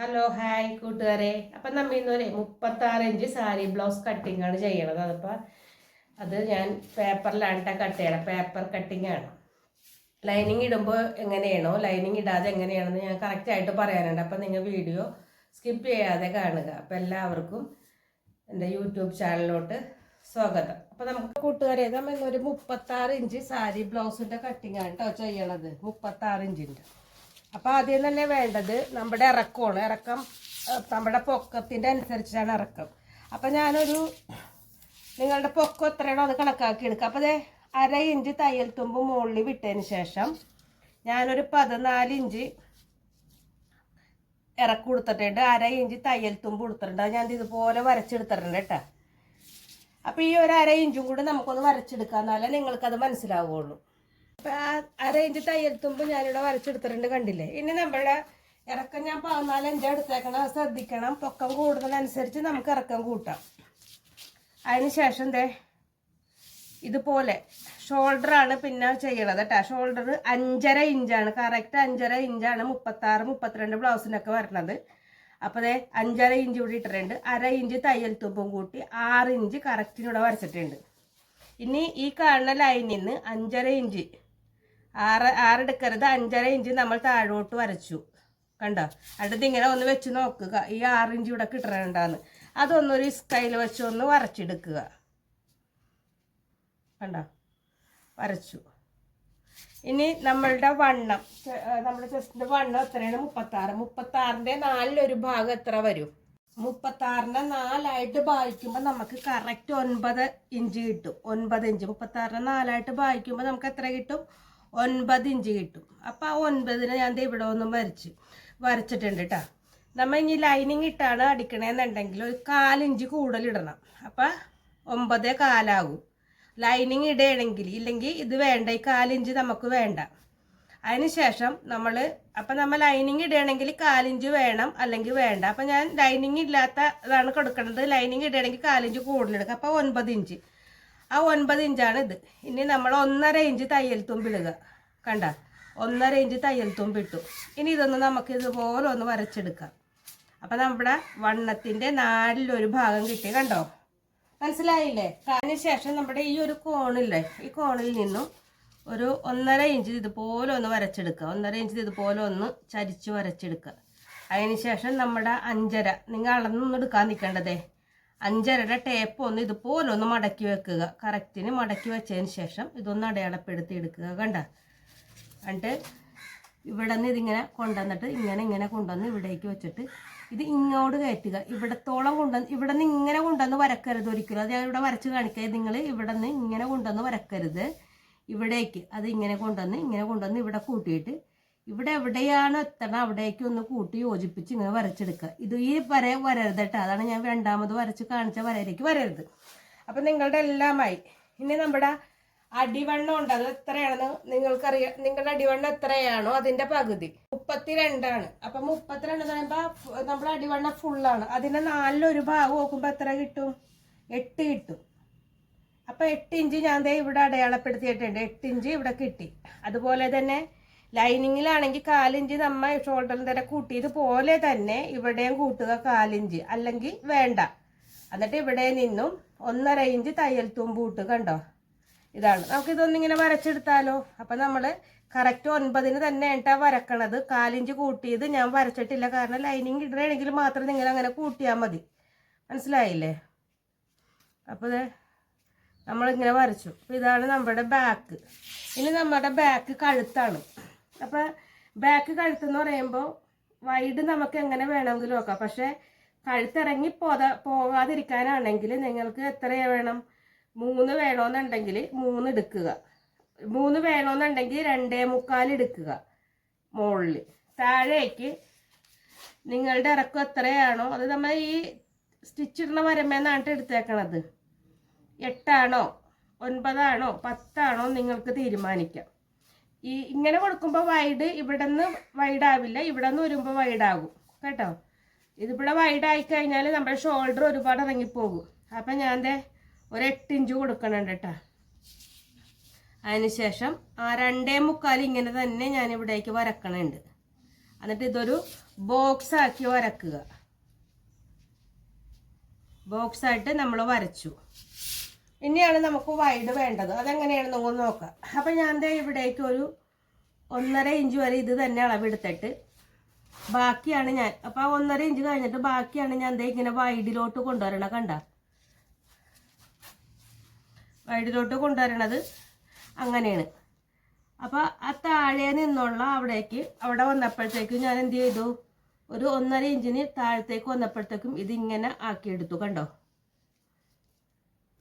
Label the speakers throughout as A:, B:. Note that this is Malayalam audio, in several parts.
A: ഹലോ ഹായ് കൂട്ടുകാരെ. അപ്പം നമ്മ ഇന്നൊരു മുപ്പത്താറ് ഇഞ്ച് സാരി ബ്ലൗസ് കട്ടിംഗ് ആണ് ചെയ്യണത്. അതിപ്പോൾ അത് ഞാൻ പേപ്പറിലാണ് കേട്ടോ കട്ട് ചെയ്യണം പേപ്പർ കട്ടിംഗ് ആണ്. ലൈനിങ് ഇടുമ്പോൾ എങ്ങനെയാണോ? ലൈനിങ് ഇടാതെ എങ്ങനെയാണെന്ന് ഞാൻ കറക്റ്റായിട്ട് പറയാനുണ്ട്. അപ്പം നിങ്ങൾ വീഡിയോ സ്കിപ്പ് ചെയ്യാതെ കാണുക. അപ്പം എല്ലാവർക്കും എന്റെ യൂട്യൂബ് ചാനലിലോട്ട് സ്വാഗതം. അപ്പം നമുക്ക് കൂട്ടുകാരെ നമ്മൾ ഇന്നൊരു മുപ്പത്താറ് ഇഞ്ച് സാരി ബ്ലൗസിന്റെ കട്ടിംഗ് ആണ് കേട്ടോ ചെയ്യണത്. മുപ്പത്താറ് ഇഞ്ചിന്റെ. അപ്പോൾ ആദ്യം തന്നെ വേണ്ടത് നമ്മുടെ ഇറക്കമാണ്. ഇറക്കം നമ്മുടെ പൊക്കത്തിന്റെ അനുസരിച്ചാണ് ഇറക്കം. അപ്പം ഞാനൊരു നിങ്ങളുടെ പൊക്കം എത്രയാണോ അത് കണക്കാക്കി എടുക്കുക അപ്പോൾ അതേ അര ഇഞ്ച് തയ്യൽ തുമ്പ് മുകളിൽ വിട്ടതിന് ശേഷം ഞാനൊരു പതിനാല് ഇഞ്ച് ഇറക്കം കൊടുത്തിട്ടുണ്ട് അര ഇഞ്ച് തയ്യൽ തുമ്പ് കൊടുത്തിട്ടുണ്ട് അത് ഞാൻ ഇത് ഇതുപോലെ വരച്ചെടുത്തിട്ടുണ്ട് കേട്ടോ. അപ്പോൾ ഈ ഒരു അര ഇഞ്ചും കൂടി നമുക്കൊന്ന് വരച്ചെടുക്കാന്നാലേ നിങ്ങൾക്കത് മനസ്സിലാവുള്ളൂ. അര ഇഞ്ച് തയ്യൽ തുമ്പ് ഞാനിവിടെ വരച്ചെടുത്തിട്ടുണ്ട് കണ്ടില്ലേ? ഇനി നമ്മളെ ഇറക്കം ഞാൻ പതിനാല് ഇഞ്ച് എടുത്തേക്കണം. അത് ശ്രദ്ധിക്കണം. പൊക്കം കൂടുന്നതനുസരിച്ച് നമുക്ക് ഇറക്കം കൂട്ടാം. അതിന് ശേഷം ദേ ഇതുപോലെ ഷോൾഡറാണ് പിന്നെ ചെയ്യണത് കേട്ടോ ഷോൾഡർ അഞ്ചര ഇഞ്ചാണ്. കറക്റ്റ് അഞ്ചര ഇഞ്ചാണ് മുപ്പത്താറ് മുപ്പത്തിരണ്ട് ബ്ലൗസിനൊക്കെ വരണത്. അപ്പോൾ ദേ അഞ്ചര ഇഞ്ച് ഇവിടെ ഇട്ടിട്ടുണ്ട്. അര ഇഞ്ച് തയ്യൽ തുമ്പും കൂട്ടി ആറ് ഇഞ്ച് കറക്റ്റിനൂടെ വരച്ചിട്ടുണ്ട്. ഇനി ഈ കാണുന്ന ലൈനിൽ നിന്ന് അഞ്ചര ഇഞ്ച് ആറ് ആറെടുക്കരുത്. അഞ്ചര ഇഞ്ച് നമ്മൾ താഴോട്ട് വരച്ചു. കണ്ടോ? അടുത്ത് ഇങ്ങനെ ഒന്ന് വെച്ച് നോക്കുക. ഈ ആറ് ഇഞ്ച് ഇവിടെ കിട്ടണുണ്ടാന്ന്. അതൊന്നൊരു സ്കൈൽ വെച്ച് ഒന്ന് വരച്ചെടുക്കുക. കണ്ടോ? വരച്ചു. ഇനി നമ്മളുടെ വണ്ണം. നമ്മുടെ ചെസ്റ്റിന്റെ വണ്ണം എത്രയാണ്? മുപ്പത്താറ്. മുപ്പത്താറിന്റെ നാലിലൊരു ഭാഗം എത്ര വരും? മുപ്പത്താറിനെ നാലായിട്ട് ഭാഗിക്കുമ്പോൾ നമുക്ക് കറക്റ്റ് ഒൻപത് ഇഞ്ച് കിട്ടും. ഒൻപത് ഇഞ്ച്. മുപ്പത്താറിനെ നാലായിട്ട് ഭാഗിക്കുമ്പോൾ നമുക്ക് എത്ര കിട്ടും? ഒൻപത് ഇഞ്ച് കിട്ടും. അപ്പോൾ ആ ഒൻപതിന് ഞാൻ ഇവിടെ ഒന്നും വരച്ച് വരച്ചിട്ടുണ്ട് കേട്ടോ നമ്മൾ ഇനി ലൈനിങ് ഇട്ടാണ് അടിക്കണേന്നുണ്ടെങ്കിൽ ഒരു കാലിഞ്ച് കൂടുതലിടണം അപ്പം ഒമ്പതേ കാലാകും ലൈനിങ് ഇടുകയാണെങ്കിൽ ഇല്ലെങ്കിൽ ഇത് വേണ്ട ഈ കാലിഞ്ച് നമുക്ക് വേണ്ട. അതിനുശേഷം നമ്മൾ അപ്പം നമ്മൾ ലൈനിങ് ഇടുകയാണെങ്കിൽ കാലിഞ്ച് വേണം അല്ലെങ്കിൽ വേണ്ട. അപ്പം ഞാൻ ലൈനിങ് ഇല്ലാത്ത ഇതാണ് കൊടുക്കുന്നത് ലൈനിങ് ഇടുകയാണെങ്കിൽ കാലിഞ്ച് കൂടുതലെടുക്കുക അപ്പോൾ ഒൻപത് ഇഞ്ച്. ആ ഒൻപത് ഇഞ്ചാണ് ഇത്. ഇനി നമ്മൾ ഒന്നര ഇഞ്ച് തയ്യൽ തുമ്പിടുക കണ്ട? ഒന്നര ഇഞ്ച് തയ്യൽ തുമ്പിട്ടു ഇനി ഇതൊന്ന് നമുക്ക് ഇതുപോലെ ഒന്ന് വരച്ചെടുക്കാം. അപ്പം നമ്മുടെ വണ്ണത്തിന്റെ നാലിലൊരു ഭാഗം കിട്ടി. കണ്ടോ? മനസ്സിലായില്ലേ? അതിന് ശേഷം നമ്മുടെ ഈ ഒരു കോണില്ലേ ഈ കോണിൽ നിന്നും ഒരു ഒന്നര ഇഞ്ച് ഇതുപോലെ ഒന്ന് വരച്ചെടുക്കുക. ഒന്നര ഇഞ്ച് ഇതുപോലെ ഒന്ന് ചരിച്ച് വരച്ചെടുക്കുക. അതിന് ശേഷം നമ്മുടെ അഞ്ചര. നിങ്ങൾ അളന്നൊന്നും എടുക്കാൻ നിൽക്കേണ്ടതേ. അഞ്ചരയുടെ ടേപ്പ് ഒന്ന് ഇതുപോലെ ഒന്ന് മടക്കി വെക്കുക. കറക്റ്റിന് മടക്കി വെച്ചതിന് ശേഷം ഇതൊന്ന് അടയാളപ്പെടുത്തി എടുക്കുക കണ്ട എന്നിട്ട് ഇവിടെ നിന്ന് ഇതിങ്ങനെ കൊണ്ടുവന്നിട്ട് ഇങ്ങനെ ഇങ്ങനെ കൊണ്ടുവന്ന് ഇവിടേക്ക് വെച്ചിട്ട് ഇത് ഇങ്ങോട്ട് കയറ്റുക. ഇവിടത്തോളം കൊണ്ടുവന്ന് ഇവിടെ നിന്ന് ഇങ്ങനെ കൊണ്ടുവന്ന് വരക്കരുത് ഒരിക്കലും. അത് ഞാൻ ഇവിടെ വരച്ച് കാണിക്കുക നിങ്ങൾ ഇവിടെ നിന്ന് ഇങ്ങനെ കൊണ്ടുവന്ന് വരക്കരുത്. ഇവിടേക്ക് അത് ഇങ്ങനെ കൊണ്ടുവന്ന് ഇങ്ങനെ കൊണ്ടുവന്ന് ഇവിടെ കൂട്ടിയിട്ട് ഇവിടെ എവിടെയാണ് എത്തണം? അവിടേക്ക് ഒന്ന് കൂട്ടി യോജിപ്പിച്ച് ഇങ്ങനെ വരച്ചെടുക്കുക. ഇത് ഈ വര വരരുത് കേട്ടോ അതാണ് ഞാൻ രണ്ടാമത് വരച്ച് കാണിച്ച വരയിലേക്ക് വരരുത്. അപ്പം നിങ്ങളുടെ എല്ലാമായി. ഇനി നമ്മുടെ അടിവണ്ണം ഉണ്ട്. അത് എത്രയാണെന്ന് നിങ്ങൾക്കറിയാം. നിങ്ങളുടെ അടിവണ്ണം എത്രയാണോ അതിന്റെ പകുതി. മുപ്പത്തിരണ്ടാണ്. അപ്പൊ മുപ്പത്തിരണ്ട് എന്ന് പറയുമ്പോ ഫ- നമ്മുടെ അടിവണ്ണം ഫുള്ളാണ് അതിന്റെ നാലിലൊരു ഭാഗം നോക്കുമ്പോ എത്ര കിട്ടും? എട്ട് കിട്ടും. അപ്പൊ എട്ട് ഇഞ്ച് ഞാൻ ദേ ഇവിടെ അടയാളപ്പെടുത്തിയിട്ടുണ്ട്. എട്ട് ഇഞ്ച് ഇവിടെ കിട്ടി. അതുപോലെ തന്നെ ലൈനിങ്ങിലാണെങ്കിൽ കാലിഞ്ച് നമ്മൾ ഷോൾഡറിൽ തന്നെ കൂട്ടിയത് പോലെ തന്നെ ഇവിടെയും കൂട്ടുക കാലിഞ്ച്. അല്ലെങ്കിൽ വേണ്ട. എന്നിട്ട് ഇവിടെ നിന്നും ഒന്നര ഇഞ്ച് തയ്യൽ തുമ്പ് കൂട്ട് കണ്ടോ? ഇതാണ്. നമുക്ക് ഇതൊന്നിങ്ങനെ വരച്ചെടുത്താലോ? അപ്പൊ നമ്മൾ കറക്റ്റ് ഒൻപതിന് തന്നെ ഏട്ടാ വരക്കണത്. കാലിഞ്ച് കൂട്ടിയത് ഞാൻ വരച്ചിട്ടില്ല. കാരണം ലൈനിങ് ഇടണമെങ്കിൽ മാത്രം നിങ്ങൾ അങ്ങനെ കൂട്ടിയാൽ മതി. മനസ്സിലായില്ലേ? അപ്പോൾ നമ്മളിങ്ങനെ വരച്ചു. ഇതാണ് നമ്മുടെ ബാക്ക് ഇനി നമ്മുടെ ബാക്ക് കഴുത്താണ്. അപ്പോൾ ബാക്ക് കഴുത്തെന്ന് പറയുമ്പോൾ വൈഡ് നമുക്ക് എങ്ങനെ വേണമെങ്കിലും നോക്കാം. പക്ഷേ കഴുത്തിറങ്ങി പോത പോകാതിരിക്കാനാണെങ്കിൽ നിങ്ങൾക്ക് എത്ര വേണം? മൂന്ന് വേണമെന്നുണ്ടെങ്കിൽ മൂന്ന് എടുക്കുക. മൂന്ന് വേണമെന്നുണ്ടെങ്കിൽ രണ്ടേ മുക്കാൽ എടുക്കുക മുകളിൽ. താഴേക്ക് നിങ്ങളുടെ ഇറക്കം എത്രയാണോ അത് നമ്മൾ ഈ സ്റ്റിച്ച് ഇടുന്ന വരമേന്നാണ് എടുത്തേക്കണത്. എട്ടാണോ ഒൻപതാണോ പത്താണോ നിങ്ങൾക്ക് തീരുമാനിക്കാം. ഈ ഇങ്ങനെ കൊടുക്കുമ്പോൾ വൈഡ് ഇവിടെ നിന്ന് വൈഡാവില്ല ഇവിടെ നിന്ന് വരുമ്പോൾ വൈഡാകും കേട്ടോ? ഇതിവിടെ വൈഡായി കഴിഞ്ഞാൽ നമ്മുടെ ഷോൾഡർ ഒരുപാട് ഇറങ്ങിപ്പോകും. അപ്പം ഞാൻ ദേ ഒരു എട്ട് ഇഞ്ച് കൊടുക്കണുണ്ട് കേട്ടോ അതിനുശേഷം ആ രണ്ടേ മുക്കാൽ ഇങ്ങനെ തന്നെ ഞാൻ ഇവിടേക്ക് വരക്കണുണ്ട്. എന്നിട്ട് ഇതൊരു ബോക്സ് ആക്കി വരക്കുക. ബോക്സായിട്ട് നമ്മൾ വരച്ചു. ഇനിയാണ് നമുക്ക് വൈഡ് വേണ്ടത്. അതെങ്ങനെയാണ് നമുക്ക് നോക്കുക അപ്പം ഞാൻ ദേ ഇവിടേക്ക് ഒരു ഒന്നര ഇഞ്ച് വരെ ഇത് തന്നെ അളവെടുത്തിട്ട് ബാക്കിയാണ് ഞാൻ. അപ്പം ആ ഒന്നര ഇഞ്ച് കഴിഞ്ഞിട്ട് ബാക്കിയാണ് ഞാൻ ദേ ഇങ്ങനെ വൈഡിലോട്ട് കൊണ്ടുവരണം കണ്ട. വൈഡിലോട്ട് കൊണ്ടുവരണത് അങ്ങനെയാണ്. അപ്പോൾ ആ താഴെ നിന്നുള്ള അവിടേക്ക് അവിടെ വന്നപ്പോഴത്തേക്കും ഞാൻ എന്ത് ചെയ്തു? ഒരു ഒന്നര ഇഞ്ചിന് താഴത്തേക്ക് വന്നപ്പോഴത്തേക്കും ഇതിങ്ങനെ ആക്കിയെടുത്തു കണ്ടോ?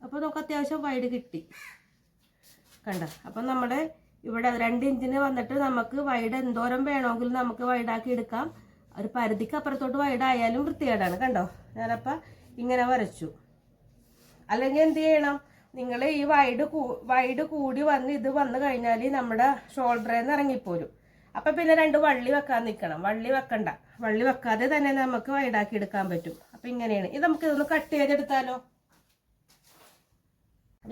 A: അപ്പോൾ നമുക്ക് അത്യാവശ്യം വൈഡ് കിട്ടി. കണ്ട? അപ്പം നമ്മുടെ ഇവിടെ രണ്ട് ഇഞ്ചിന് വന്നിട്ട് നമുക്ക് വൈഡ് എന്തോരം വേണമെങ്കിലും നമുക്ക് വൈഡാക്കി എടുക്കാം. ഒരു പരിധിക്ക് അപ്പുറത്തോട്ട് വൈഡായാലും വൃത്തികേടാണ്. കണ്ടോ? ഞാനപ്പം ഇങ്ങനെ വരച്ചു. അല്ലെങ്കിൽ എന്ത് ചെയ്യണം? നിങ്ങൾ ഈ വൈഡ് വൈഡ് കൂടി വന്ന് ഇത് വന്നു കഴിഞ്ഞാൽ നമ്മുടെ ഷോൾഡറിൽ നിന്ന് ഇറങ്ങിപ്പോരും. അപ്പം പിന്നെ രണ്ട് വള്ളി വെക്കാൻ നിൽക്കണം വള്ളി വെക്കണ്ട. വള്ളി വെക്കാതെ തന്നെ നമുക്ക് വൈഡാക്കി എടുക്കാൻ പറ്റും. അപ്പം ഇങ്ങനെയാണ്. ഇത് നമുക്ക് ഇതൊന്ന് കട്ട് ചെയ്തെടുത്താലോ?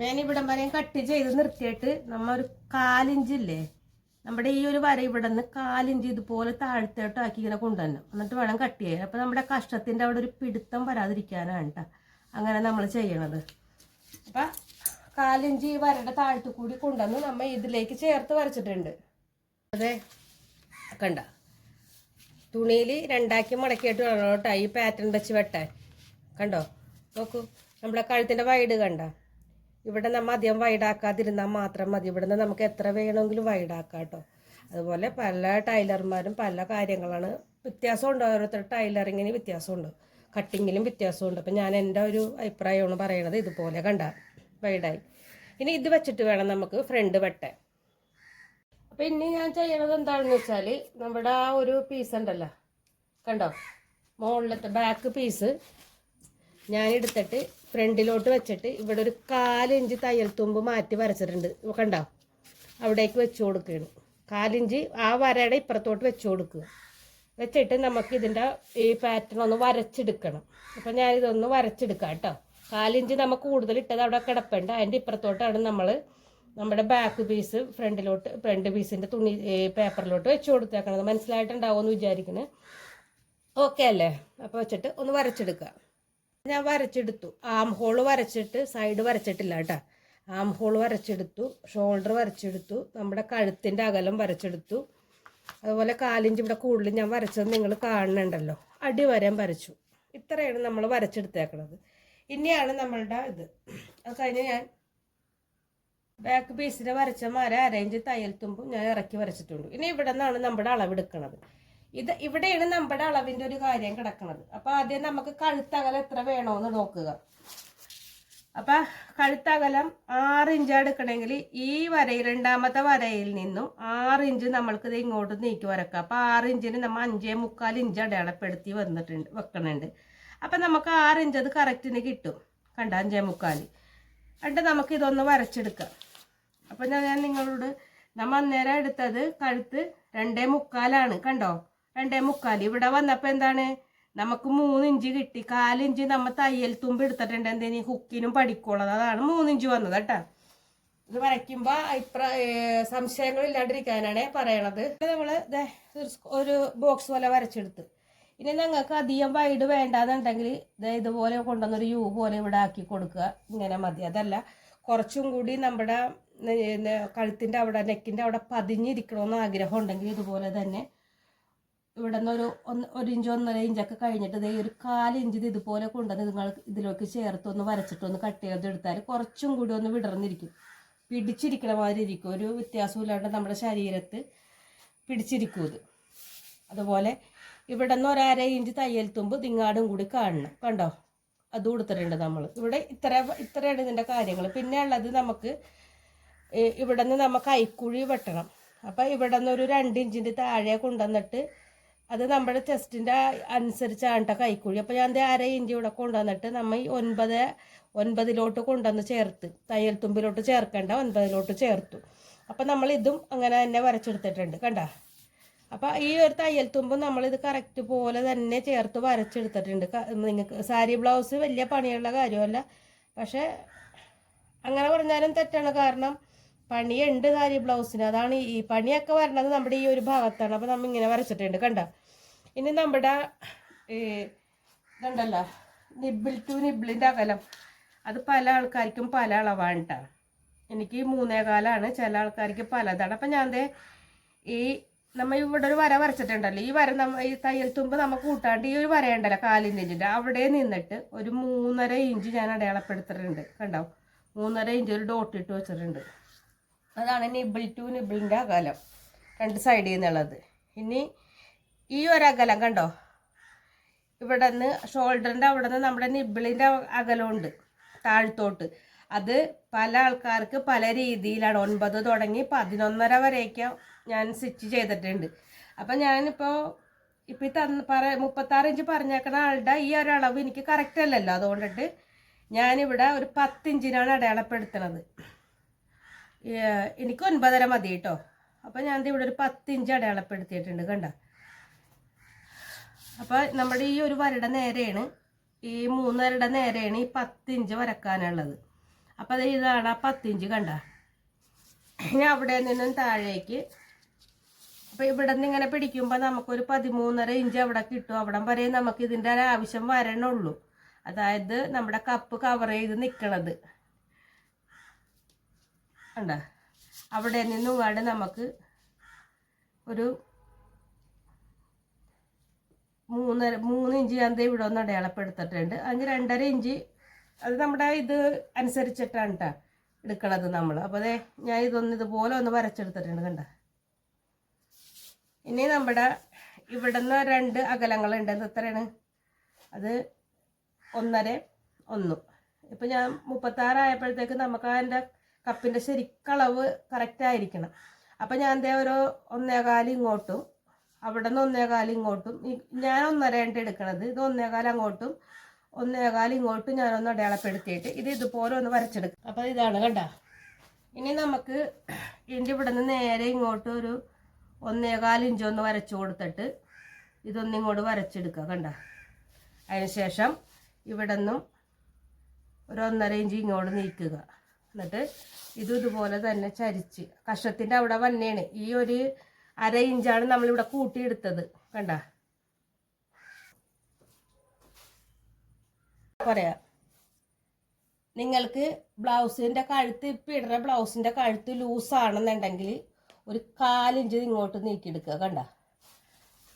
A: ഞാൻ ഇവിടം വരെ കട്ട് ചെയ്ത് നിർത്തിയിട്ട് നമ്മ ഒരു കാലിഞ്ചില്ലേ നമ്മുടെ ഈ ഒരു വര ഇവിടെ നിന്ന് കാലിഞ്ച് ഇതുപോലെ താഴ്ത്തോട്ട് ആക്കി ഇങ്ങനെ കൊണ്ടുവരണം. എന്നിട്ട് വേണം കട്ട് ചെയ്യാൻ. അപ്പം നമ്മുടെ കഷ്ടത്തിന്റെ അവിടെ ഒരു പിടുത്തം വരാതിരിക്കാനാണ് കേട്ടോ അങ്ങനെ നമ്മൾ ചെയ്യണത്. അപ്പം കാലിഞ്ച് ഈ വരയുടെ താഴ്ത്തു കൂടി കൊണ്ടുവന്ന് നമ്മൾ ഇതിലേക്ക് ചേർത്ത് വരച്ചിട്ടുണ്ട്. അതെ കണ്ട. തുണിയിൽ രണ്ടാക്കി മടക്കിയിട്ട് വേണം കേട്ടോ ഈ പാറ്റേൺ വെച്ച് വെട്ടാൻ. കണ്ടോ? നോക്കൂ. നമ്മുടെ കഴുത്തിന്റെ വൈഡ് കണ്ട. ഇവിടെ നമ്മൾ അധികം വൈഡാക്കാതിരുന്നാൽ മാത്രം മതി. ഇവിടെ നിന്ന് നമുക്ക് എത്ര വേണമെങ്കിലും വൈഡാക്കാം കേട്ടോ. അതുപോലെ പല ടൈലർമാരും പല കാര്യങ്ങളാണ്. വ്യത്യാസമുണ്ട് ഓരോരുത്തർ ടൈലറിങ്ങിന് വ്യത്യാസമുണ്ട്. കട്ടിങ്ങിലും വ്യത്യാസമുണ്ട്. അപ്പം ഞാൻ എന്റെ ഒരു അഭിപ്രായമാണ് പറയണത് ഇതുപോലെ കണ്ട. വൈഡായി ഇനി ഇത് വെച്ചിട്ട് വേണം നമുക്ക് ഫ്രണ്ട് വെട്ടാൻ. അപ്പം ഇനി ഞാൻ ചെയ്യണത് എന്താണെന്ന് വെച്ചാൽ നമ്മുടെ ആ ഒരു പീസ് ഉണ്ടല്ലോ. കണ്ടോ? മുകളിലത്തെ ബാക്ക് പീസ് ഞാൻ എടുത്തിട്ട് ഫ്രണ്ടിലോട്ട് വെച്ചിട്ട് ഇവിടെ ഒരു കാലിഞ്ച് തയ്യൽ തുമ്പ് മാറ്റി വരച്ചിട്ടുണ്ട്. കണ്ടോ? അവിടേക്ക് വെച്ചു കൊടുക്കുകയാണ്. കാലിഞ്ച് ആ വരയുടെ ഇപ്പുറത്തോട്ട് വെച്ചു കൊടുക്കുക. വെച്ചിട്ട് നമുക്ക് ഇതിന്റെ ഈ പാറ്റേൺ ഒന്ന് വരച്ചെടുക്കണം. അപ്പം ഞാനിതൊന്ന് വരച്ചെടുക്കാം കേട്ടോ. കാലിഞ്ച് നമുക്ക് കൂടുതൽ ഇട്ടത് അവിടെ കിടപ്പുണ്ട്. അതിന്റെ ഇപ്പുറത്തോട്ടാണ് നമ്മൾ നമ്മുടെ ബാക്ക് പീസ് ഫ്രണ്ടിലോട്ട് ഫ്രണ്ട് പീസിന്റെ തുണി പേപ്പറിലോട്ട് വെച്ച് കൊടുത്തേക്കണത്. മനസ്സിലായിട്ടുണ്ടാവുമെന്ന് വിചാരിക്കുന്നത് ഓക്കെ അല്ലേ? അപ്പോൾ വെച്ചിട്ട് ഒന്ന് വരച്ചെടുക്കുക ഞാൻ വരച്ചെടുത്തു. ആം ഹോൾ വരച്ചിട്ട് സൈഡ് വരച്ചിട്ടില്ല കേട്ടോ. ആം ഹോൾ വരച്ചെടുത്തു. ഷോൾഡർ വരച്ചെടുത്തു. നമ്മുടെ കഴുത്തിന്റെ അകലം വരച്ചെടുത്തു. അതുപോലെ കാലിഞ്ച് ഇവിടെ കൂടുതൽ ഞാൻ വരച്ചത് നിങ്ങൾ കാണുന്നുണ്ടല്ലോ. അടി അടിവരം വരച്ചു. ഇത്രയാണ് നമ്മൾ വരച്ചെടുത്തേക്കണത്. ഇനിയാണ് നമ്മളുടെ ഇത്. അത് കഴിഞ്ഞ് ഞാൻ ബാക്ക് പീസിനെ വരച്ച മര അരയിഞ്ച് തയ്യൽ തുമ്പും ഞാൻ ഇറക്കി വരച്ചിട്ടുണ്ട്. ഇനി ഇവിടെ നിന്നാണ് നമ്മുടെ അളവെടുക്കണത്. ഇത് ഇവിടെയാണ് നമ്മുടെ അളവിന്റെ ഒരു കാര്യം കിടക്കുന്നത്. അപ്പൊ ആദ്യം നമുക്ക് കഴുത്തകലം എത്ര വേണോന്ന് നോക്കുക. അപ്പൊ കഴുത്തകലം ആറ് ഇഞ്ച് എടുക്കണമെങ്കിൽ ഈ വരയിൽ രണ്ടാമത്തെ വരയിൽ നിന്നും ആറ് ഇഞ്ച് നമ്മൾക്ക് ഇത് ഇങ്ങോട്ട് നീക്കി വരക്കുക അപ്പൊ ആറ് ഇഞ്ചിന് നമ്മൾ അഞ്ചേ മുക്കാൽ ഇഞ്ച് അടയാളപ്പെടുത്തി വന്നിട്ടുണ്ട് വെക്കണുണ്ട്. അപ്പൊ നമുക്ക് ആറ് ഇഞ്ച് അത് കറക്റ്റിന് കിട്ടും. കണ്ട അഞ്ചേ മുക്കാൽ. എന്നിട്ട് നമുക്ക് ഇതൊന്ന് വരച്ചെടുക്കാം. അപ്പൊ ഞാൻ നിങ്ങളോട് നമ്മ അന്നേരം എടുത്തത് കഴുത്ത് രണ്ടേ മുക്കാലാണ്. കണ്ടോ? രണ്ടേ മുക്കാൽ ഇവിടെ വന്നപ്പോൾ എന്താണ്? നമുക്ക് മൂന്നിഞ്ച് കിട്ടി. കാലിഞ്ച് നമ്മൾ തയ്യൽ തുമ്പ് എടുത്തിട്ടുണ്ട്. എന്തേനി? ഹുക്കിനും പഠിക്കുള്ളത് അതാണ് മൂന്നിഞ്ച് വന്നത് കേട്ടോ. ഇത് വരയ്ക്കുമ്പോൾ ഇപ്ര സംശയങ്ങൾ ഇല്ലാണ്ടിരിക്കാനാണ് പറയണത്. നമ്മൾ ഒരു ബോക്സ് പോലെ വരച്ചെടുത്ത്. ഇനി ഞങ്ങൾക്ക് അധികം വൈഡ് വേണ്ടാന്നുണ്ടെങ്കിൽ ഇതുപോലെ കൊണ്ടുവന്നൊരു യു പോലെ ഇവിടെ ആക്കി കൊടുക്കുക. ഇങ്ങനെ മതി. അതല്ല കുറച്ചും കൂടി നമ്മുടെ കഴുത്തിന്റെ അവിടെ നെക്കിന്റെ അവിടെ പതിഞ്ഞിരിക്കണമെന്ന് ആഗ്രഹം ഉണ്ടെങ്കിൽ ഇതുപോലെ തന്നെ ഇവിടെ ഒരു ഒന്ന് ഒരു ഇഞ്ച് ഒന്നര ഇഞ്ചൊക്കെ കഴിഞ്ഞിട്ട് ദേ ഒരു കാലിഞ്ച് ഇത് ഇതുപോലെ കൊണ്ടുവന്ന് നിങ്ങൾ ഇതിലേക്ക് ചേർത്ത് ഒന്ന് വരച്ചിട്ട് ഒന്ന് കട്ട് ചെയ്ത് എടുത്താൽ കുറച്ചും കൂടി ഒന്ന് വിടർന്നിരിക്കും. പിടിച്ചിരിക്കണ മാതിരി ഇരിക്കും. ഒരു വ്യത്യാസവും ഇല്ലാണ്ട് നമ്മുടെ ശരീരത്ത് പിടിച്ചിരിക്കും ഇത്. അതുപോലെ ഇവിടെ നിന്ന് ഒരു അര ഇഞ്ച് തയ്യൽ തുമ്പ് തിങ്ങാടും കൂടി കാണണം. കണ്ടോ? അത് കൊടുത്തിട്ടുണ്ട് നമ്മൾ ഇവിടെ ഇത്ര ഇത്രയാണ് ഇതിന്റെ കാര്യങ്ങൾ പിന്നെ ഉള്ളത് നമുക്ക് ഇവിടെ നിന്ന് നമുക്ക് കൈക്കുഴി വെട്ടണം. അപ്പം ഇവിടെ നിന്ന് ഒരു രണ്ട് ഇഞ്ചിന്റെ താഴെ കൊണ്ടുവന്നിട്ട് അത് നമ്മുടെ ചെസ്റ്റിന്റെ അനുസരിച്ചാണ് കേട്ടോ കൈക്കുഴി. അപ്പോൾ ഞാൻ അര ഇഞ്ചി ഇവിടെ കൊണ്ടുവന്നിട്ട് നമ്മൾ ഈ ഒൻപത് ഒൻപതിലോട്ട് കൊണ്ടുവന്ന് ചേർത്ത്. തയ്യൽ തുമ്പിലോട്ട് ചേർക്കേണ്ട ഒൻപതിലോട്ട് ചേർത്തു. അപ്പോൾ നമ്മൾ ഇതും അങ്ങനെ തന്നെ വരച്ചെടുത്തിട്ടുണ്ട് കണ്ട? അപ്പം ഈ ഒരു തയ്യൽ തുമ്പും നമ്മളിത് കറക്റ്റ് പോലെ തന്നെ ചേർത്ത് വരച്ചെടുത്തിട്ടുണ്ട്. നിങ്ങൾക്ക് സാരി ബ്ലൗസ് വലിയ പണിയുള്ള കാര്യമല്ല. പക്ഷേ അങ്ങനെ പറഞ്ഞാലും തെറ്റാണ് കാരണം പണിയുണ്ട് സാരി ബ്ലൗസിന് അതാണ് ഈ പണിയൊക്കെ വരണത് നമ്മുടെ ഈ ഒരു ഭാഗത്താണ്. അപ്പോൾ നമ്മൾ ഇങ്ങനെ വരച്ചിട്ടുണ്ട് കണ്ട? ഇനി നമ്മുടെ ഈ ഇതുണ്ടല്ലോ നിബിൾ ടു നിബിളിന്റെ അകലം. അത് പല ആൾക്കാർക്കും പല അളവാണ് കേട്ടോ എനിക്ക് മൂന്നേകാലാണ് ചില ആൾക്കാർക്ക് പലതാണ്. അപ്പം ഞാൻ ഈ നമ്മൾ ഇവിടെ ഒരു വര വരച്ചിട്ടുണ്ടല്ലോ. ഈ വര നമ്മ ഈ തയ്യൽ തുമ്പ് നമ്മൾ കൂട്ടാണ്ട് ഈ ഒരു വരയുണ്ടല്ലോ കാലിന്റെ ഇഞ്ചിന്റെ അവിടെ നിന്നിട്ട് ഒരു മൂന്നര ഇഞ്ച് ഞാൻ അടയാളപ്പെടുത്തിട്ടുണ്ട് കണ്ടോ? മൂന്നര ഇഞ്ച് ഒരു ഡോട്ട് ഇട്ട് വെച്ചിട്ടുണ്ട്. അതാണ് നിബിൾ ടു നിബിളിന്റെ അകലം. രണ്ട് സൈഡിൽ നിന്നുള്ളത് ഇനി ഈ ഒരു അകലം കണ്ടോ? ഇവിടെ നിന്ന് ഷോൾഡറിന്റെ അവിടെ നിന്ന് നമ്മുടെ നിബിളിന്റെ അകലമുണ്ട്. താഴ്ത്തോട്ട്. അത് പല ആൾക്കാർക്ക് പല രീതിയിലാണ്. ഒൻപത് തുടങ്ങി പതിനൊന്നര വരെയൊക്കെ ഞാൻ സ്റ്റിച്ച് ചെയ്തിട്ടുണ്ട്. അപ്പം ഞാനിപ്പോൾ ഇപ്പം ഈ തന്ന് പറ മുപ്പത്താറ് ഇഞ്ച് പറഞ്ഞേക്കണ ആളുടെ ഈ ഒരളവ് എനിക്ക് കറക്റ്റ് അല്ലല്ലോ. അതുകൊണ്ടിട്ട് ഞാനിവിടെ ഒരു പത്തിഞ്ചിനാണ് അടയാളപ്പെടുത്തുന്നത് ഏഹ് എനിക്ക് ഒൻപതര മതി കേട്ടോ. അപ്പം ഞാൻ ഇവിടെ ഒരു പത്തിഞ്ച് അടയാളപ്പെടുത്തിയിട്ടുണ്ട് കണ്ട? അപ്പോൾ നമ്മുടെ ഈ ഒരു വരട നേരെയാണ് ഈ മൂന്നരയുടെ നേരെയാണ് ഈ പത്തിഞ്ച് വരക്കാനുള്ളത്. അപ്പോൾ അത് ഇതാണ് ആ പത്തിഞ്ച് കണ്ട? ഇനി അവിടെ നിന്നും താഴേക്ക് അപ്പോൾ ഇവിടെ നിന്ന് ഇങ്ങനെ പിടിക്കുമ്പോൾ നമുക്കൊരു പതിമൂന്നര ഇഞ്ച് അവിടെ കിട്ടും. അവിടെ വരെ നമുക്ക് ഇതിന്റെ ആവശ്യം വരണുള്ളൂ. അതായത് നമ്മുടെ കപ്പ് കവർ ചെയ്ത് നിൽക്കണത് കണ്ട? അവിടെ നിന്നും വേണ്ട നമുക്ക് ഒരു മൂന്നര മൂന്ന് ഇഞ്ച് ദേ ഇവിടെ ഒന്ന് അടയാളപ്പെടുത്തിട്ടുണ്ട് അതിന് രണ്ടര ഇഞ്ച് അത് നമ്മുടെ ഇത് അനുസരിച്ചിട്ടാണ് കേട്ടോ എടുക്കണത് നമ്മൾ അപ്പോൾ അതെ ഞാൻ ഇതൊന്ന് ഇതുപോലെ ഒന്ന് വരച്ചെടുത്തിട്ടുണ്ട് കണ്ട? ഇനി നമ്മുടെ ഇവിടെ നിന്ന് രണ്ട് അകലങ്ങളുണ്ട്. അത് എത്രയാണ്? അത് ഒന്നര ഒന്നും. ഇപ്പം ഞാൻ മുപ്പത്താറായപ്പോഴത്തേക്ക് നമുക്ക് അതിന്റെ കപ്പിന്റെ ശരിക്കളവ് കറക്റ്റായിരിക്കണം അപ്പം ഞാൻ ദേ ഒരു ഒന്നേകാൽ ഇങ്ങോട്ടും അവിടെ നിന്ന് ഒന്നേകാൽ ഇങ്ങോട്ടും ഞാൻ ഒന്നര ഉണ്ട് എടുക്കണത് ഇത് ഒന്നേകാൽ അങ്ങോട്ടും ഒന്നേകാൽ ഇങ്ങോട്ടും ഞാനൊന്ന് അടയാളപ്പെടുത്തിയിട്ട് ഇത് ഇതുപോലെ ഒന്ന് വരച്ചെടുക്കും. അപ്പം ഇതാണ് കണ്ട? ഇനി നമുക്ക് ഇതിന്റെ ഇവിടെ നിന്ന് നേരെ ഇങ്ങോട്ട് ഒരു ഒന്നേകാൽ ഇഞ്ചൊന്ന് വരച്ചു കൊടുത്തിട്ട് ഇതൊന്നിങ്ങോട്ട് വരച്ചെടുക്കുക കണ്ട? അതിനുശേഷം ഇവിടെ നിന്നും ഒരു ഒന്നര ഇഞ്ച് ഇങ്ങോട്ട് നീക്കുക. എന്നിട്ട് ഇത് ഇതുപോലെ തന്നെ ചരിച്ച്. കഷത്തിന്റെ അവിടെ വന്നെയാണ് ഈ ഒരു അര ഇഞ്ചാണ് നമ്മളിവിടെ കൂട്ടിയെടുത്തത്. കണ്ട? പറയാം. നിങ്ങൾക്ക് ബ്ലൗസിന്റെ കഴുത്ത് ഇപ്പം ഇടുന്ന ബ്ലൗസിന്റെ കഴുത്ത് ലൂസാണെന്നുണ്ടെങ്കിൽ ഒരു കാലിഞ്ച് ഇങ്ങോട്ട് നീക്കിയെടുക്കുക. കണ്ട?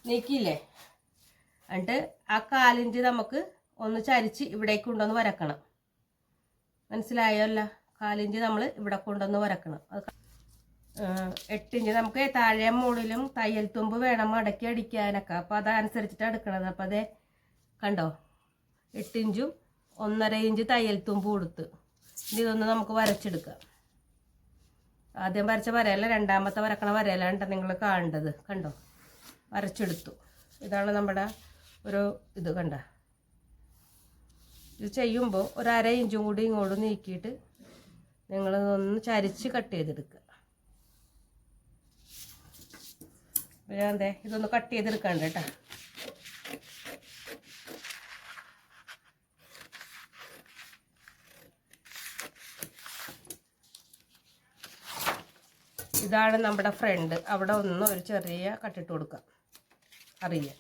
A: നീക്കിയില്ലേ? എന്നിട്ട് ആ കാലിഞ്ച് നമുക്ക് ഒന്ന് ചരിച്ച് ഇവിടേക്ക് വരക്കണം. മനസ്സിലായോ കാലിഞ്ച് നമ്മൾ ഇവിടെ കൊണ്ടുവന്ന് വരക്കണം. എട്ടിഞ്ച് നമുക്ക് താഴെ മുകളിലും തയ്യൽ തുമ്പ് വേണം മടക്കി അടിക്കാനൊക്കെ. അപ്പോൾ അതനുസരിച്ചിട്ടാണ് എടുക്കണത്. അപ്പോൾ അതേ കണ്ടോ? എട്ടിഞ്ചും ഒന്നര ഇഞ്ച് തയ്യൽ തുമ്പ് കൊടുത്ത്. ഇതൊന്ന് നമുക്ക് വരച്ചെടുക്കാം. ആദ്യം വരച്ച വരയല്ല രണ്ടാമത്തെ വരക്കണ വരയല്ല നിങ്ങൾ കാണേണ്ടത്. കണ്ടോ? വരച്ചെടുത്തു. ഇതാണ് നമ്മുടെ ഒരു ഇത് കണ്ട? ഇത് ചെയ്യുമ്പോൾ ഒരു അര ഇഞ്ചും കൂടി ഇങ്ങോട്ട് നീക്കിയിട്ട് നിങ്ങൾ ഒന്ന് ചരിച്ച് കട്ട് ചെയ്തെടുക്കുക അതെ ഇതൊന്ന് കട്ട് ചെയ്തെടുക്കണ്ട കേട്ടോ ഇതാണ് നമ്മുടെ ഫ്രണ്ട് അവിടെ ഒന്ന് ഒരു ചെറിയ കട്ടിട്ട് കൊടുക്കാം. അറിയാം.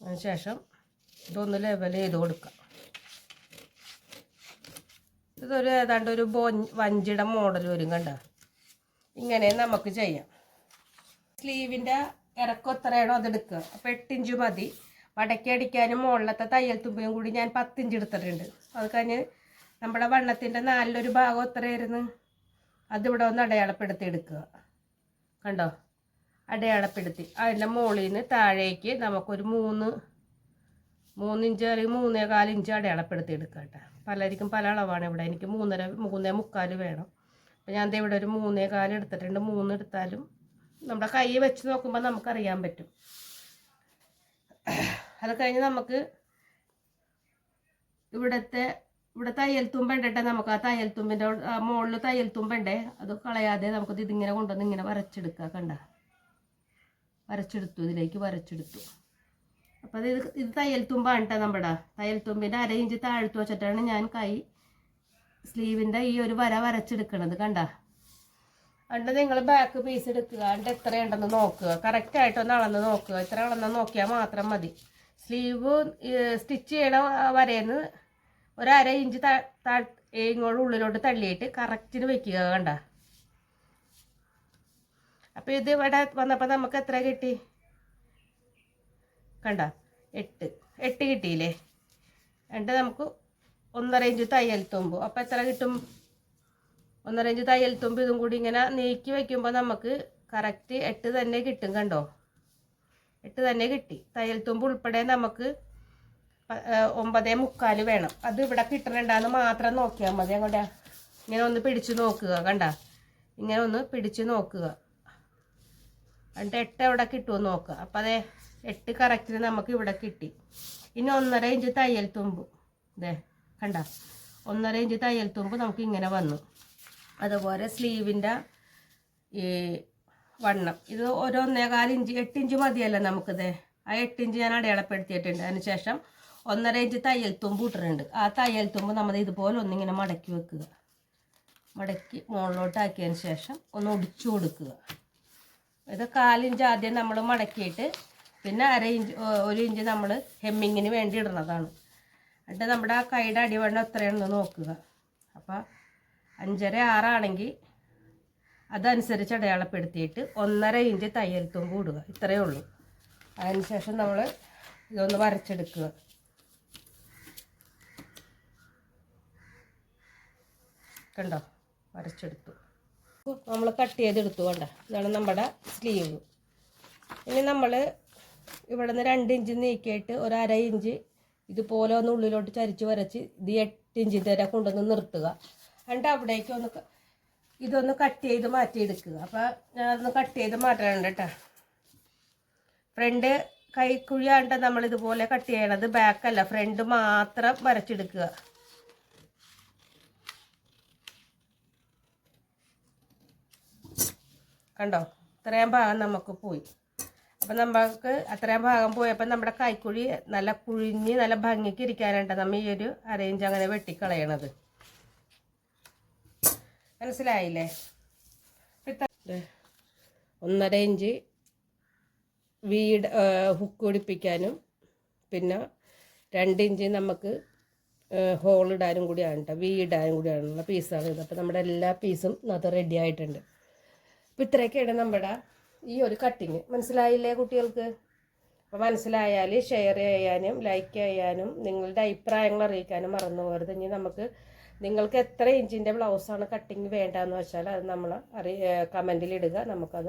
A: അതിനുശേഷം ഇതൊന്ന് ലെവൽ ചെയ്ത് കൊടുക്കാം. ഇതൊരു ഏതാണ്ട് ഒരു ബോ വഞ്ചിയുടെ മോഡൽ വരും കണ്ട? ഇങ്ങനെ നമുക്ക് ചെയ്യാം. സ്ലീവിന്റെ ഇറക്കം എത്രയാണോ അതെടുക്കുക അപ്പോൾ എട്ടിഞ്ച് മതി. വടക്കടിക്കാനും മുകളിലത്തെ തയ്യൽ തുമ്പയും കൂടി ഞാൻ പത്തിഞ്ച് എടുത്തിട്ടുണ്ട്. അത് കഴിഞ്ഞ് നമ്മുടെ വണ്ണത്തിന്റെ നാലിലൊരു ഭാഗം എത്രയായിരുന്നു? അതിവിടെ ഒന്ന് അടയാളപ്പെടുത്തി എടുക്കുക. കണ്ടോ? അടയാളപ്പെടുത്തി. അതിന്റെ മുകളിൽ നിന്ന് താഴേക്ക് നമുക്കൊരു മൂന്ന് മൂന്നിഞ്ച് അല്ലെങ്കിൽ മൂന്നേ ഇഞ്ച് അടയാളപ്പെടുത്തി എടുക്കുക കേട്ടോ. പലർക്കും പല അളവാണ് ഇവിടെ. എനിക്ക് മൂന്നര മൂന്നേ മുക്കാൽ വേണം. അപ്പം ഞാൻ ഇവിടെ ഒരു മൂന്നേ കാൽ എടുത്തിട്ടുണ്ട്. മൂന്ന് എടുത്താലും നമ്മുടെ കൈ വെച്ച് നോക്കുമ്പോൾ നമുക്കറിയാൻ പറ്റും. അത് കഴിഞ്ഞ് നമുക്ക് ഇവിടുത്തെ ഇവിടെ തയ്യൽ തുമ്പുണ്ടട്ടെ നമുക്ക് ആ തയ്യൽ തുമ്പിന്റെ മുകളിൽ തയ്യൽ തുമ്പുണ്ടേ അത് കളയാതെ നമുക്കത് ഇതിങ്ങനെ കൊണ്ടുവന്ന് ഇങ്ങനെ വരച്ചെടുക്കുക കണ്ട. വരച്ചെടുത്തു ഇതിലേക്ക് വരച്ചെടുത്തു. അപ്പം അത് ഇത് ഇത് തയ്യൽ തുമ്പാണ് കേട്ടോ നമ്മുടെ. തയ്യൽ തുമ്പിന്റെ അര ഇഞ്ച് താഴ്ത്തു വെച്ചിട്ടാണ് ഞാൻ കൈ സ്ലീവിന്റെ ഈ ഒരു വര വരച്ചെടുക്കണത് കണ്ട? അണ്ട് നിങ്ങൾ ബാക്ക് പീസ് എടുക്കുക. എന്നിട്ട് എത്രയുണ്ടെന്ന് നോക്കുക. കറക്റ്റ് ആയിട്ടൊന്ന് അളന്ന് നോക്കുക. എത്ര അളന്ന് നോക്കിയാൽ മാത്രം മതി. സ്ലീവ് സ്റ്റിച്ച് ചെയ്യണ വരയെന്ന് ഒരു അര ഇഞ്ച് ത- ഇങ്ങോട്ട് ഉള്ളിലോട്ട് തള്ളിയിട്ട് കറക്റ്റിന് വെക്കുക കണ്ട? അപ്പോൾ ഇത് ഇവിടെ വന്നപ്പോൾ നമുക്ക് എത്ര കിട്ടി? കണ്ട? എട്ട്. എട്ട് കിട്ടിയില്ലേ? എന്നിട്ട് നമുക്ക് ഒന്നര ഇഞ്ച് തയ്യൽ തുമ്പ് അപ്പോൾ എത്ര കിട്ടും? ഒന്നര ഇഞ്ച് തയ്യൽ തുമ്പ് ഇതും കൂടി ഇങ്ങനെ നീക്കി വയ്ക്കുമ്പോൾ നമുക്ക് കറക്റ്റ് എട്ട് തന്നെ കിട്ടും കണ്ടോ? എട്ട് തന്നെ കിട്ടി. തയ്യൽ തുമ്പ് ഉൾപ്പെടെ നമുക്ക് ഒമ്പതേ മുക്കാൽ വേണം. അത് ഇവിടെ കിട്ടണുണ്ടാന്ന് മാത്രം നോക്കിയാൽ മതി അങ്ങോട്ടാ. ഇങ്ങനെ ഒന്ന് പിടിച്ച് നോക്കുക കണ്ട? ഇങ്ങനെ ഒന്ന് പിടിച്ച് നോക്കുക. എന്നിട്ട് എട്ട് എവിടെ കിട്ടുമെന്ന് നോക്കുക അപ്പം അതേ എട്ട് കറക്റ്റിന് നമുക്ക് ഇവിടെ കിട്ടി. ഇനി ഒന്നര ഇഞ്ച് തയ്യൽ തുമ്പ്. ഇതേ കണ്ട? ഒന്നര ഇഞ്ച് തയ്യൽ തുമ്പ് നമുക്ക് ഇങ്ങനെ വന്നു. അതുപോലെ സ്ലീവിന്റെ ഈ വണ്ണം. ഇത് ഒരു ഒന്നേകാൽ ഇഞ്ച് എട്ട് ഇഞ്ച് മതിയല്ലോ നമുക്കിത് ആ എട്ട് ഇഞ്ച് ഞാൻ അടയാളപ്പെടുത്തിയിട്ടുണ്ട്. അതിനുശേഷം ഒന്നര ഇഞ്ച് തയ്യൽ തുമ്പ് ഇട്ടിട്ടുണ്ട്. ആ തയ്യൽ തുമ്പ് നമ്മൾ ഇതുപോലെ ഒന്നിങ്ങനെ മടക്കി വെക്കുക. മടക്കി മുകളിലോട്ടാക്കിയതിന് ശേഷം ഒന്ന് ഒടിച്ചു കൊടുക്കുക. ഇത് കാലിഞ്ച് ആദ്യം നമ്മൾ മടക്കിയിട്ട് പിന്നെ അര ഇഞ്ച് ഒരു ഇഞ്ച് നമ്മൾ ഹെമ്മിങ്ങിന് വേണ്ടി ഇടുന്നതാണ്. എന്നിട്ട് നമ്മുടെ ആ കൈയുടെ അടിവണ്ണം എത്രയാണെന്ന് നോക്കുക. അപ്പോൾ അഞ്ചര ആറാണെങ്കിൽ അതനുസരിച്ച് അടയാളപ്പെടുത്തിയിട്ട് ഒന്നര ഇഞ്ച് തയ്യൽ തുമ്പ് ഇടുക ഇത്രയേ ഉള്ളൂ. അതിനുശേഷം നമ്മൾ ഇതൊന്ന് വരച്ചെടുക്കുക. കണ്ടോ? വരച്ചെടുത്തു. നമ്മൾ കട്ട് ചെയ്തെടുത്തു വേണ്ട ഇതാണ് നമ്മുടെ സ്ലീവ് ഇനി നമ്മൾ ഇവിടെ നിന്ന് രണ്ട് ഇഞ്ച് നീക്കിയിട്ട് ഒരു അര ഇഞ്ച് ഇതുപോലെ ഒന്ന് ഉള്ളിലോട്ട് ചരിച്ച് വരച്ച് ഇത് എട്ട് ഇഞ്ച് വരെ കൊണ്ടുവന്ന് നിർത്തുക. എന്നിട്ട് അവിടേക്ക് ഒന്ന് ഇതൊന്ന് കട്ട് ചെയ്ത് മാറ്റിയെടുക്കുക. അപ്പോൾ ഞാനതൊന്ന് കട്ട് ചെയ്ത് മാറ്റാനുണ്ട് കേട്ടോ. ഫ്രണ്ട് കൈക്കുഴിയാണ്ട് നമ്മൾ ഇതുപോലെ കട്ട് ചെയ്യണത് ബാക്കല്ല ഫ്രണ്ട് മാത്രം വരച്ചെടുക്കുക. കണ്ടോ? ഇത്രയും ഭാഗം നമുക്ക് പോയി. അപ്പം നമുക്ക് അത്രയും ഭാഗം പോയപ്പോൾ നമ്മുടെ കൈക്കുഴി നല്ല കുഴിഞ്ഞ് നല്ല ഭംഗിക്ക് ഇരിക്കാനുണ്ട്. നമ്മൾ ഈ ഒരു അരയിഞ്ച് അങ്ങനെ വെട്ടിക്കളയണത്. മനസ്സിലായില്ലേ? ഒന്നര ഇഞ്ച് വീട് ഹുക്ക് പിടിപ്പിക്കാനും പിന്നെ രണ്ട് ഇഞ്ച് നമുക്ക് ഹോളിടാനും കൂടിയാണ് കേട്ടോ വീടാനും കൂടിയാണുള്ള പീസാണ് ഇത്. അപ്പോൾ നമ്മുടെ എല്ലാ പീസും അത് റെഡി ആയിട്ടുണ്ട്. അപ്പോൾ ഇത്രയൊക്കെയാണ് നമ്മുടെ ഈ ഒരു കട്ടിങ് മനസ്സിലായില്ലേ കുട്ടികൾക്ക്? അപ്പോൾ മനസ്സിലായാൽ ഷെയർ ചെയ്യാനും ലൈക്ക് ചെയ്യാനും നിങ്ങളുടെ അഭിപ്രായങ്ങൾ അറിയിക്കാനും മറന്നു പോകരുത്. ഇനി നമുക്ക് നിങ്ങൾക്ക് എത്ര ഇഞ്ചിന്റെ ബ്ലൗസാണ് കട്ടിങ് വേണ്ടതെന്ന് വെച്ചാൽ അത് നമ്മൾ അറി കമന്റിൽ ഇടുക. നമുക്കത്